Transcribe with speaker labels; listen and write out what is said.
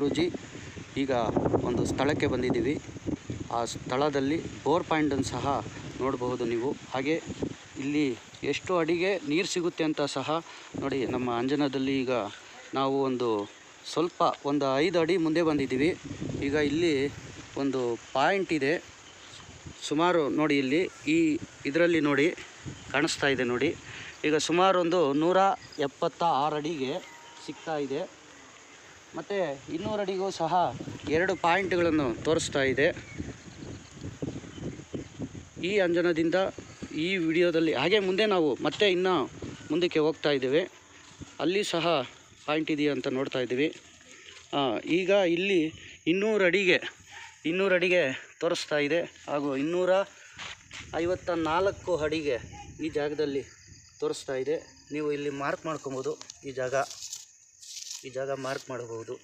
Speaker 1: ಗುರೂಜಿ, ಈಗ ಒಂದು ಸ್ಥಳಕ್ಕೆ ಬಂದಿದ್ದೀವಿ. ಆ ಸ್ಥಳದಲ್ಲಿ ಬೋರ್ ಪಾಯಿಂಟನ್ನು ಸಹ ನೋಡಬಹುದು ನೀವು. ಹಾಗೆ ಇಲ್ಲಿ ಎಷ್ಟು ಅಡಿಗೆ ನೀರು ಸಿಗುತ್ತೆ ಅಂತ ಸಹ ನೋಡಿ, ನಮ್ಮ ಅಂಜನದಲ್ಲಿ ಈಗ ನಾವು ಒಂದು ಸ್ವಲ್ಪ ಒಂದು ಐದು ಅಡಿ ಮುಂದೆ ಬಂದಿದ್ದೀವಿ. ಈಗ ಇಲ್ಲಿ ಒಂದು ಪಾಯಿಂಟ್ ಇದೆ. ಸುಮಾರು ನೋಡಿ ಇಲ್ಲಿ, ಈ ಇದರಲ್ಲಿ ನೋಡಿ ಕಾಣಿಸ್ತಾ ಇದೆ ನೋಡಿ. ಈಗ ಸುಮಾರು ಒಂದು ನೂರ ಎಪ್ಪತ್ತ ಆರು ಅಡಿಗೆ ಸಿಗ್ತಾ ಮತ್ತು ಇನ್ನೂರು ಅಡಿಗೂ ಸಹ ಎರಡು ಪಾಯಿಂಟ್ಗಳನ್ನು ತೋರಿಸ್ತಾ ಇದೆ. ಈ ಅಂಜನದಿಂದ ಈ ವಿಡಿಯೋದಲ್ಲಿ ಹಾಗೆ ಮುಂದೆ ನಾವು ಮತ್ತೆ ಇನ್ನು ಮುಂದಕ್ಕೆ ಹೋಗ್ತಾ ಇದ್ದೇವೆ. ಅಲ್ಲಿ ಸಹ ಪಾಯಿಂಟ್ ಇದೆಯಾ ಅಂತ ನೋಡ್ತಾ ಇದ್ದೀವಿ. ಈಗ ಇಲ್ಲಿ ಇನ್ನೂರು ಅಡಿಗೆ ಇನ್ನೂರು ಅಡಿಗೆ ತೋರಿಸ್ತಾ ಇದೆ. ಹಾಗೂ ಇನ್ನೂರ ಐವತ್ತ ನಾಲ್ಕು ಅಡಿಗೆ ಈ ಜಾಗದಲ್ಲಿ ತೋರಿಸ್ತಾ ಇದೆ. ನೀವು ಇಲ್ಲಿ ಮಾರ್ಕ್ ಮಾಡ್ಕೊಬೋದು ಈ ಜಾಗ. ಈ ಜಾಗ ಮಾರ್ಕ್ ಮಾಡಬಹುದು.